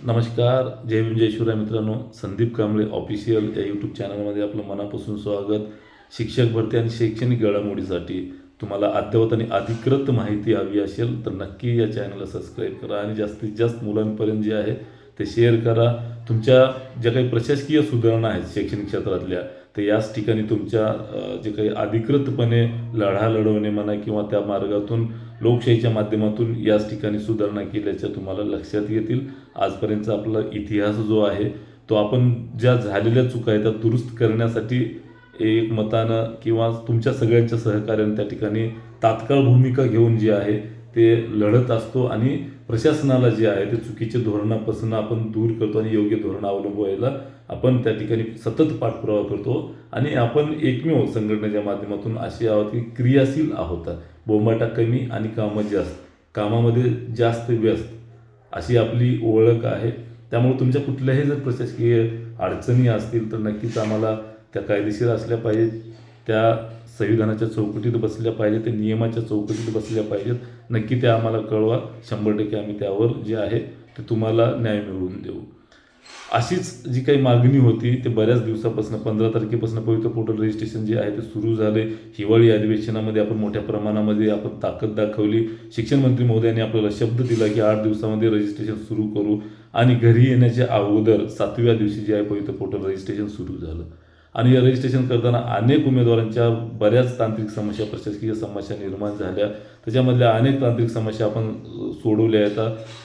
नमस्कार जय भीम जय शिवराय मित्रांनो. संदीप कांबळे ऑफिशियल या यूट्यूब चॅनलमध्ये आपलं मनापासून स्वागत. शिक्षक भरती आणि शैक्षणिक घडामोडीसाठी तुम्हाला अद्ययावत आणि अधिकृत माहिती हवी असेल तर नक्की या चॅनलला सबस्क्राईब करा आणि जास्तीत जास्त मुलांपर्यंत जे आहे ते शेअर करा. तुमच्या ज्या काही प्रशासकीय सुधारणा आहेत शैक्षणिक क्षेत्रातल्या तर याच ठिकाणी तुमच्या जे काही अधिकृतपणे लढा लढवणे म्हणा किंवा त्या मार्गातून लोकशाहीच्या माध्यमातून याच ठिकाणी सुधारणा केल्याच्या तुम्हाला लक्षात येतील. आजपर्यंतचा आपला इतिहास जो आहे तो आपण ज्या झालेल्या चुका आहेत त्या दुरुस्त करण्यासाठी एक मतानं किंवा तुमच्या सगळ्यांच्या सहकार्याने त्या ठिकाणी तात्काळ भूमिका घेऊन जे आहे ते लढत असतो आणि प्रशासनाला जे आहे ते चुकीच्या धोरणापासून आपण दूर करतो आणि योग्य धोरण अवलंबवायला आपण त्या ठिकाणी सतत पाठपुरावा करतो. आणि आपण एकमेव संघटनेच्या माध्यमातून असे आहोत की क्रियाशील आहोत. बोंबाटा कमी आणि कामं जास्त. कामामध्ये जास्त व्यस्त. अशी आपली ओळख आहे. त्यामुळे तुमच्या कुठल्याही जर प्रशासकीय अडचणी असतील तर नक्कीच आम्हाला त्या कायदेशीर असल्या पाहिजेत. त्या संविधानाच्या चौकटीत बसल्या पाहिजेत. त्या नियमाच्या चौकटीत बसल्या पाहिजेत. नक्की त्या आम्हाला कळवा. शंभर टक्के आम्ही त्यावर जे आहे ते तुम्हाला न्याय मिळवून देऊ. अशीच जी काही मागणी होती ते बऱ्याच दिवसापासून पंधरा तारखेपासून पवित्र पोर्टल रजिस्ट्रेशन जे आहे ते सुरू झाले. हिवाळी अधिवेशनामध्ये आपण मोठ्या प्रमाणामध्ये आपण ताकद दाखवली. शिक्षण मंत्री महोदयांनी आपल्याला शब्द दिला की आठ दिवसामध्ये रजिस्ट्रेशन सुरू करू. आणि घरी येण्याच्या अगोदर सातव्या दिवशी जे आहे पवित्र पोर्टल रजिस्ट्रेशन सुरू झालं. आणि या रजिस्ट्रेशन करताना अनेक उमेदवारांच्या बऱ्याच तांत्रिक समस्या प्रशासकीय समस्या निर्माण झाल्या. त्याच्यामधल्या अनेक तांत्रिक समस्या आपण सोडवल्या आहेत.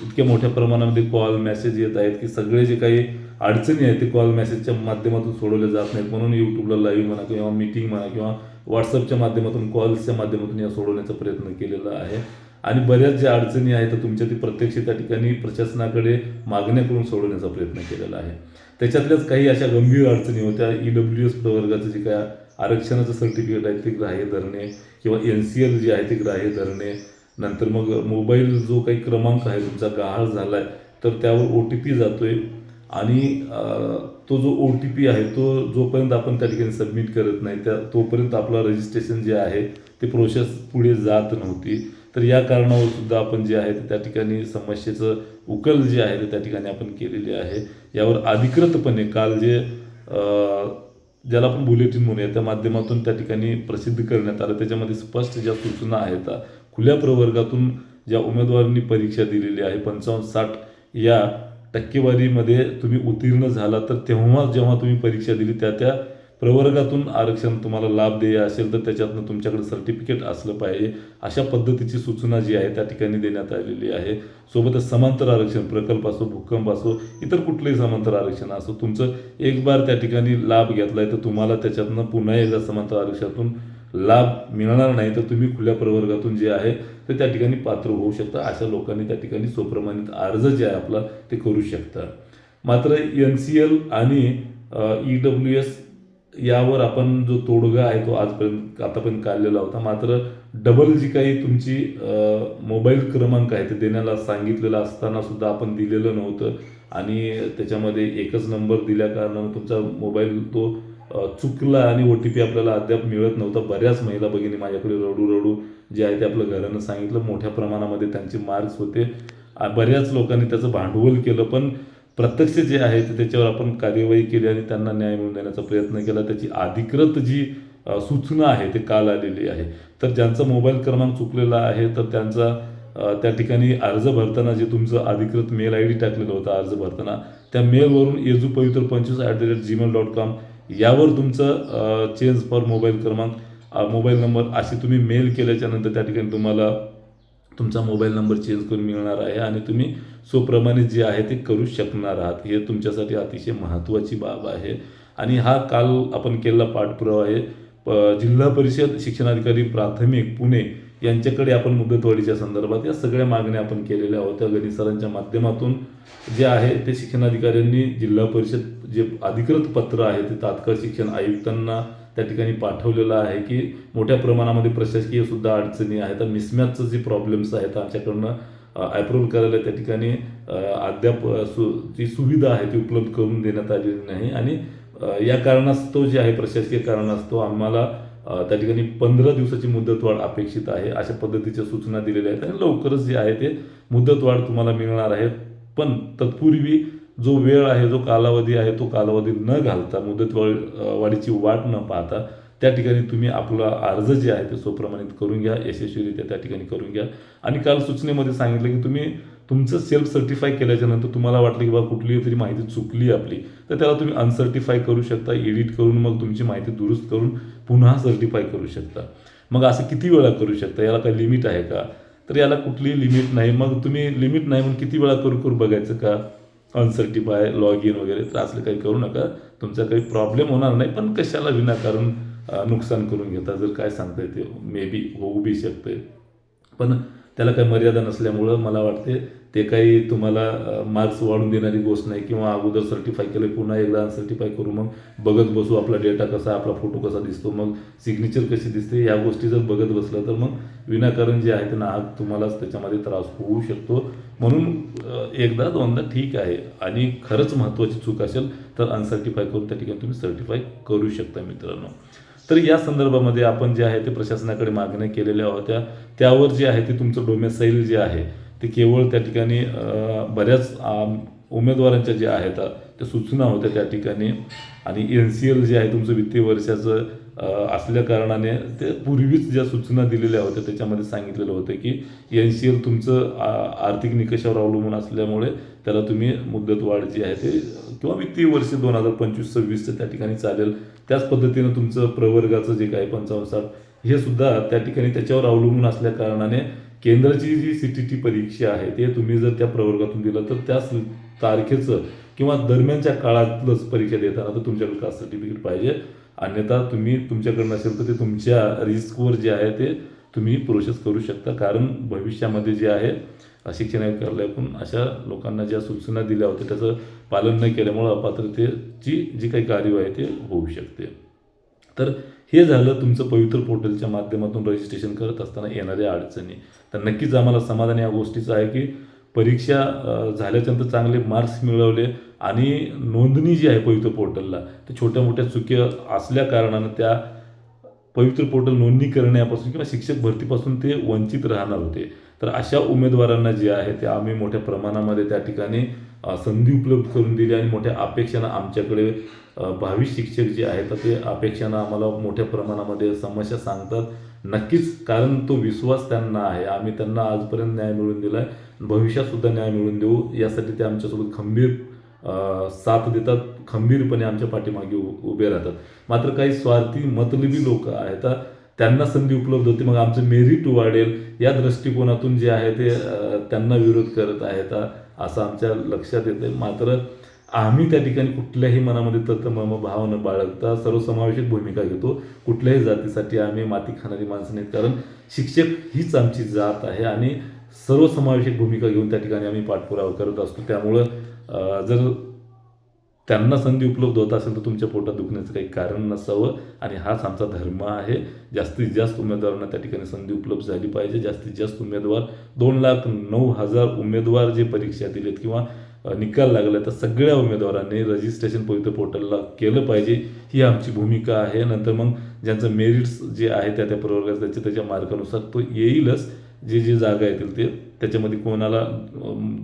इतक्या मोठ्या प्रमाणामध्ये कॉल मेसेज येत आहेत की सगळे जे काही अडचणी आहेत ते कॉल मेसेजच्या माध्यमातून सोडवल्या जात नाहीत. म्हणून यूट्यूबला लाईव्ह म्हणा किंवा मीटिंग म्हणा किंवा व्हॉट्सअपच्या माध्यमातून कॉल्सच्या माध्यमातून या सोडवण्याचा प्रयत्न केलेला आहे. आणि बऱ्याच ज्या अडचणी आहेत तर तुमच्या ती प्रत्यक्ष त्या ठिकाणी प्रशासनाकडे मागण्या करून सोडवण्याचा प्रयत्न केलेला आहे. त्याच्यातल्याच काही अशा गंभीर अडचणी होत्या. ई डब्ल्यू एस प्रवर्गाचं जे काय आरक्षणाचं सर्टिफिकेट आहे ते ग्राह्य धरणे किंवा एन सी एल जे आहे ते ग्राह्य धरणे. नंतर मग मोबाईल जो काही क्रमांक आहे तुमचा गहाळ झाला आहे तर त्यावर ओ टी पी जातो आहे आणि तो जो ओ टी पी आहे तो जोपर्यंत आपण त्या ठिकाणी सबमिट करत नाही त्या तोपर्यंत आपलं रजिस्ट्रेशन जे आहे ते प्रोसेस पुढे जात नव्हती. तर या कारणावर सुद्धा आपण जे आहे त्या ठिकाणी समस्येचं उकल जे आहे ते त्या ठिकाणी आपण केलेली आहे. यावर अधिकृतपणे काल जे ज्याला आपण बुलेटिन म्हणूया त्या माध्यमातून त्या ठिकाणी प्रसिद्ध करण्यात आलं. त्याच्यामध्ये स्पष्ट ज्या सूचना आहेत खुल्या प्रवर्गातून ज्या उमेदवारांनी परीक्षा दिलेली आहे पंचावन्न साठ या टक्केवारीमध्ये तुम्ही उत्तीर्ण झाला तर तेव्हा जेव्हा तुम्ही परीक्षा दिली त्या त्या प्रवर्गातून आरक्षण तुम्हाला लाभ देय असेल तर त्याच्यातनं तुमच्याकडे सर्टिफिकेट असलं पाहिजे. अशा पद्धतीची सूचना जी आहे त्या ठिकाणी देण्यात आलेली आहे. सोबतच समांतर आरक्षण प्रकल्प असो भूकंप असो इतर कुठलंही समांतर आरक्षण असो तुमचं एक बार त्या ठिकाणी लाभ घेतला आहे तर तुम्हाला त्याच्यातनं पुन्हा एकदा समांतर आरक्षणातून लाभ मिळणार नाही. तर तुम्ही खुल्या प्रवर्गातून जे आहे ते त्या ठिकाणी पात्र होऊ शकता. अशा लोकांनी त्या ठिकाणी स्वप्रमाणित अर्ज जे आहे आपला ते करू शकता. मात्र एन सी एल आणि ई डब्ल्यू एस यावर आपण जो तोडगा आहे तो आजपर्यंत आतापर्यंत काढलेला होता. मात्र डबल जी काही तुमची मोबाईल क्रमांक आहे ते देण्याला सांगितलेलं असताना सुद्धा आपण दिलेलं नव्हतं. आणि त्याच्यामध्ये एकच नंबर दिल्या कारणानं तुमचा मोबाईल तो चुकला आणि ओ टी पी आपल्याला अद्याप मिळत नव्हता. बऱ्याच महिला भगिनी माझ्याकडे रडू रडू जे आहे ते आपलं घरानं सांगितलं. मोठ्या प्रमाणामध्ये त्यांचे मार्क्स होते. बऱ्याच लोकांनी त्याचं भांडवल केलं. पण प्रत्यक्ष जे आहे ते त्याच्यावर आपण कार्यवाही केली आणि त्यांना न्याय मिळवून देण्याचा प्रयत्न केला. त्याची अधिकृत जी सूचना आहे ते काल आलेली आहे. तर ज्यांचा मोबाईल क्रमांक चुकलेला आहे तर त्यांचा त्या ठिकाणी अर्ज भरताना जे तुमचं अधिकृत मेल आय डी टाकलेलं होतं अर्ज भरताना त्या मेलवरून येजू पवित्र पंचवीस at the rate Gmail dot com यावर तुमचं चेंज फॉर मोबाईल क्रमांक मोबाईल नंबर असे तुम्ही मेल केल्याच्यानंतर त्या ठिकाणी तुम्हाला तुमचा मोबाईल नंबर चेंज करून मिळणार आहे आणि तुम्ही स्वप्रमाणे जे आहे ते करू शकणार आहात. हे तुमच्यासाठी अतिशय महत्त्वाची बाब आहे. आणि हा काल आपण केलेला पाठपुरावा आहे. प- जिल्हा परिषद शिक्षणाधिकारी प्राथमिक पुणे यांच्याकडे आपण मुदतवाढीच्या संदर्भात या सगळ्या मागण्या आपण केलेल्या होत्या. गणित सरांच्या माध्यमातून जे आहे ते शिक्षणाधिकाऱ्यांनी जिल्हा परिषद जे अधिकृत पत्र आहे ते तात्काळ शिक्षण आयुक्तांना त्या ठिकाणी पाठवलेलं आहे की मोठ्या प्रमाणामध्ये प्रशासकीय सुद्धा अडचणी आहेत. मिसमॅचचं जे प्रॉब्लेम्स आहेत आमच्याकडनं अप्रूव्ह करायला त्या ठिकाणी अद्याप सु जी सुविधा आहे ती उपलब्ध करून देण्यात आलेली नाही. आणि या कारणास्तव जे आहे प्रशासकीय कारणास्तव आम्हाला त्या ठिकाणी पंधरा दिवसाची मुदतवाढ अपेक्षित आहे. अशा पद्धतीच्या सूचना दिलेल्या आहेत आणि लवकरच जे आहे ते मुदतवाढ तुम्हाला मिळणार आहे. पण तत्पूर्वी जो वेळ आहे जो कालावधी आहे तो कालावधी न घालता मुदतवाढ वाढीची वाट न पाहता त्या ठिकाणी तुम्ही आपला अर्ज जे आहे ते स्वप्रमाणित करून घ्या. यशस्वीरित्या त्या ठिकाणी करून घ्या. आणि काल सूचनेमध्ये सांगितलं की तुम्ही तुमचं सेल्फ सर्टिफाय केल्याच्यानंतर तुम्हाला वाटलं की बा कुठली तरी माहिती चुकली आपली तर त्याला तुम्ही अनसर्टिफाय करू शकता एडिट करून मग तुमची माहिती दुरुस्त करून पुन्हा सर्टिफाय करू शकता. मग असं किती वेळा करू शकता? याला काही लिमिट आहे का? तर याला कुठलीही लिमिट नाही. मग तुम्ही लिमिट नाही म्हणून किती वेळा करू करू बघायचं का? अनसर्टिफाय लॉग इन वगैरे तर असलं काही करू नका. तुमचा काही प्रॉब्लेम होणार नाही पण कशाला विनाकारण नुकसान करून घेता? जर काय सांगता येते मे बी होऊ बी शकते पण त्याला काही मर्यादा नसल्यामुळं मला वाटते ते काही तुम्हाला मार्क्स वाढून देणारी गोष्ट नाही किंवा अगोदर सर्टिफाय केलं पुन्हा एकदा सर्टिफाय करू मग बघत बसू आपला डेटा कसा आपला फोटो कसा दिसतो मग सिग्नेचर कशी दिसते या गोष्टी जर बघत बसलं तर मग विनाकारण जे आहे ते आग तुम्हालाच त्याच्यामध्ये त्रास होऊ शकतो. म्हणून एकदा दोनदा ठीक आहे. आणि खरंच महत्त्वाची चूक असेल तर अनसर्टिफाय करून त्या ठिकाणी तुम्ही सर्टिफाय करू शकता मित्रांनो. तर या संदर्भामध्ये आपण जे आहे ते प्रशासनाकडे मागण्या केलेल्या होत्या. त्यावर जे आहे ते तुमचं डोमेसाईल जे आहे ते केवळ त्या ठिकाणी बऱ्याच उमेदवारांच्या ज्या आहेत त्या सूचना होत्या त्या ठिकाणी. आणि एन सी एल जे आहे तुमचं वित्तीय वर्षाचं असल्या कारणाने ते पूर्वीच ज्या सूचना दिलेल्या होत्या त्याच्यामध्ये सांगितलेलं होतं की एन सी एल तुमचं आर्थिक निकषावर अवलंबून असल्यामुळे त्याला तुम्ही मुदत वाढ जी आहे ते किंवा वित्तीय वर्ष दोन हजार पंचवीस सव्वीसचं त्या ठिकाणी चालेल. त्याच पद्धतीनं तुमचं प्रवर्गाचं जे काही पंचावन्न हे सुद्धा त्या ठिकाणी त्याच्यावर अवलंबून असल्या कारणाने केंद्राची जी सी टी टी परीक्षा आहे ते तुम्ही जर त्या प्रवर्गातून दिलं तर त्याच तारखेचं किंवा दरम्यानच्या काळातलंच परीक्षा देताना तर तुमच्याकडे कास्ट सर्टिफिकेट पाहिजे. अन्यथा तुम्ही तुमच्याकडे नसेल तर ते तुमच्या रिस्कवर जे आहे ते तुम्ही प्रोसेस करू शकता. कारण भविष्यामध्ये जे आहे अशिक्षण पण अशा लोकांना ज्या सूचना दिल्या होत्या त्याचं पालन न केल्यामुळं अपात्रतेची जी काही कार्यवाही आहे ते होऊ शकते. तर हे झालं तुमचं पवित्र पोर्टलच्या माध्यमातून रजिस्ट्रेशन करत असताना येणाऱ्या अडचणी. तर नक्कीच आम्हाला समाधान या गोष्टीचं आहे की परीक्षा झाल्याच्यानंतर चांगले मार्क्स मिळवले आणि नोंदणी जी आहे पवित्र पोर्टलला ते छोट्या मोठ्या चुक्या असल्या कारणानं त्या पवित्र पोर्टल नोंदणी करण्यापासून किंवा शिक्षक भरतीपासून ते वंचित राहणार होते. तर अशा उमेदवारांना जे आहे ते आम्ही मोठ्या प्रमाणामध्ये त्या ठिकाणी संधी उपलब्ध करून दिली आणि मोठ्या अपेक्षानं आमच्याकडे भावी शिक्षक जे आहेत तर ते अपेक्षानं आम्हाला मोठ्या प्रमाणामध्ये समस्या सांगतात. नक्कीच कारण तो विश्वास त्यांना आहे. आम्ही त्यांना आजपर्यंत न्याय मिळवून दिला आहे भविष्यात सुद्धा न्याय मिळवून देऊ. यासाठी ते आमच्यासोबत खंबीर साथ देतात खंबीरपणे आमच्या पाठीमागे उभे राहतात. मात्र काही स्वार्थी मतलबी लोक आहेत त्यांना संधी उपलब्ध होते. मग आमचं मेरिट वाढेल या दृष्टिकोनातून जे आहे ते त्यांना विरोध करत आहेत असं आमच्या लक्षात येतं मात्र आम्ही त्या ठिकाणी कुठल्याही मनामध्ये तत्मम भाव न बाळगता सर्वसमावेशक भूमिका घेतो. कुठल्याही जातीसाठी आम्ही माती खाणारी माणसं नाहीत. कारण शिक्षक हीच आमची जात आहे आणि सर्वसमावेशक भूमिका घेऊन त्या ठिकाणी आम्ही पाठपुरावा करत असतो. त्यामुळं जर त्यांना संधी उपलब्ध होत असेल तर तुमच्या पोटात दुखण्याचं काही कारण नसावं आणि हाच आमचा धर्म आहे. जास्तीत जास्त उमेदवारांना त्या ठिकाणी संधी उपलब्ध झाली पाहिजे. जास्तीत जास्त उमेदवार दोन लाख नऊ हजार उमेदवार जे परीक्षा दिलेत किंवा निकाल लागला तर सगळ्या उमेदवारांनी रजिस्ट्रेशन पवित्र पोर्टलला केलं पाहिजे. ही आमची भूमिका आहे. नंतर मग ज्यांचं मेरिट्स जे आहे त्या त्या प्रवर्गाचं त्याच्या त्याच्या मार्कानुसार तो येईलच. जे जे जागा येतील ते त्याच्यामध्ये कोणाला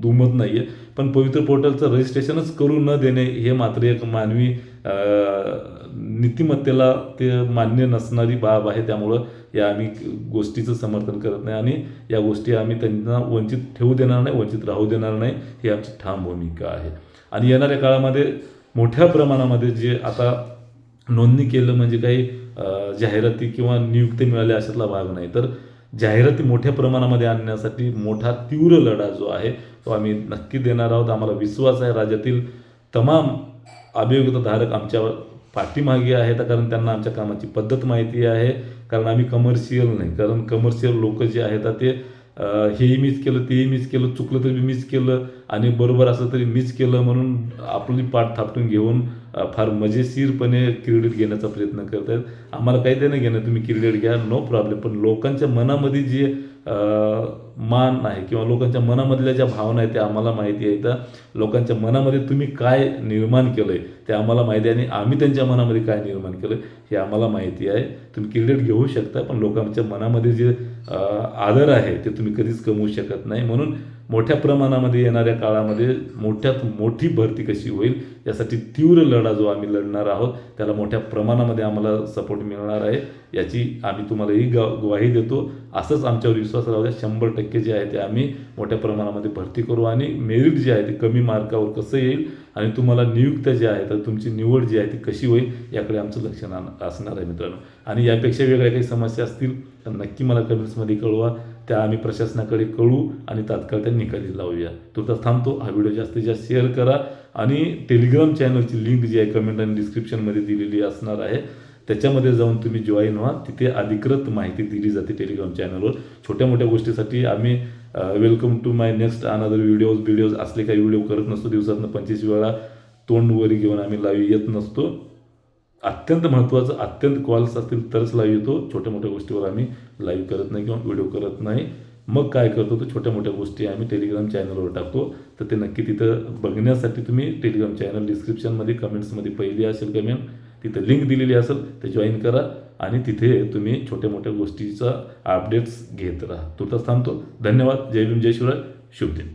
दुमत नाही आहे पण पवित्र पोर्टलचं रजिस्ट्रेशनच करू न देणे हे मात्र एक मानवी नीतिमत्तेला ते मान्य नसणारी बाब आहे. त्यामुळं या आम्ही गोष्टीचं समर्थन करत नाही आणि या गोष्टी आम्ही त्यांना वंचित ठेवू देणार नाही वंचित राहू देणार नाही ही आमची ठाम भूमिका आहे. आणि येणाऱ्या काळामध्ये मोठ्या प्रमाणामध्ये जे आता नोंदणी केलं म्हणजे काही जाहिराती किंवा नियुक्ती मिळाल्या अशातला भाग नाही. तर जाहिराती मोठ्या प्रमाणामध्ये आणण्यासाठी मोठा तीव्र लढा जो आहे तो आम्ही नक्की देणार आहोत. आम्हाला विश्वास आहे राज्यातील तमाम अभियोग्यताधारक आमच्या पाठीमागे आहेत कारण त्यांना आमच्या कामाची पद्धत माहिती आहे. कारण आम्ही कमर्शियल नाही कारण कमर्शियल लोक जे आहेत ते हेही मीच केलं तेही मीच केलं चुकलं तरी मीच केलं आणि बरोबर असलं तरी मीच केलं म्हणून आपली पाठ थापटून घेऊन फार मजेशीरपणे क्रेडिट घेण्याचा प्रयत्न करत आहेत आम्हाला काही देणं घेणं तुम्ही क्रेडिट घ्या नो प्रॉब्लेम पण लोकांच्या मनामध्ये जे मान आहे किंवा लोकांच्या मनामधल्या ज्या भावना आहेत त्या आम्हाला माहिती आहे तर लोकांच्या मनामध्ये तुम्ही काय निर्माण केलं आहे ते आम्हाला माहिती आहे आणि आम्ही त्यांच्या मनामध्ये काय निर्माण केलं आहे हे आम्हाला माहिती आहे. तुम्ही क्रेडिट घेऊ शकता पण लोकांच्या मनामध्ये जे आदर आहे ते तुम्ही कधीच कमवू शकत नाही. म्हणून मोठ्या प्रमाणामध्ये येणाऱ्या काळामध्ये मोठ्यात मोठी भरती कशी होईल यासाठी तीव्र लढा जो आम्ही लढणार आहोत त्याला मोठ्या प्रमाणामध्ये आम्हाला सपोर्ट मिळणार आहे. याची आम्ही तुम्हाला ही ग ग्वाही देतो. असंच आमच्यावर विश्वास राहू द्या. शंभर टक्के जे आहे ते आम्ही मोठ्या प्रमाणामध्ये भरती करू आणि मेरिट जे आहे ते कमी मार्कावर कसं येईल आणि तुम्हाला नियुक्त्या ज्या आहेत तर तुमची निवड जी आहे ती कशी होईल याकडे आमचं लक्ष असणार आहे मित्रांनो. आणि यापेक्षा वेगळ्या काही समस्या असतील तर नक्की मला कमेंट्समध्ये कळवा. त्या आम्ही प्रशासनाकडे कळू आणि तात्काळ त्या निकाली लावूया. तुर्तास थांबतो. हा व्हिडिओ जास्तीत जास्त शेअर करा आणि टेलिग्राम चॅनलची लिंक जी आहे कमेंट आणि डिस्क्रिप्शनमध्ये दिलेली असणार आहे त्याच्यामध्ये जाऊन तुम्ही जॉईन व्हा. तिथे अधिकृत माहिती दिली जाते टेलिग्राम चॅनलवर छोट्या मोठ्या गोष्टीसाठी आम्ही welcome to my next another videos videos असले काही व्हिडिओ करत नसतो. दिवसातनं पंचवीस वेळा तोंड वगैरे घेऊन आम्ही लाईव्ह येत नसतो. अत्यंत महत्त्वाचं अत्यंत कॉल्स असतील तरच लाईव्ह येतो. छोट्या मोठ्या गोष्टीवर आम्ही लाईव्ह करत नाही किंवा व्हिडिओ करत नाही. मग काय करतो तर छोट्या मोठ्या गोष्टी आम्ही टेलिग्राम चॅनलवर टाकतो. तर ते नक्की तिथं बघण्यासाठी तुम्ही टेलिग्राम चॅनल डिस्क्रिप्शनमध्ये कमेंट्समध्ये पहिली असेल कमेंट तिथं लिंक दिलेली असेल ते जॉईन करा. आणि तिथे तुम्ही छोट्या मोठ्या गोष्टीचा अपडेट्स घेत राहा. तुर्तास थांबतो. धन्यवाद. जय भीम जय शिवराय. शुभ दिन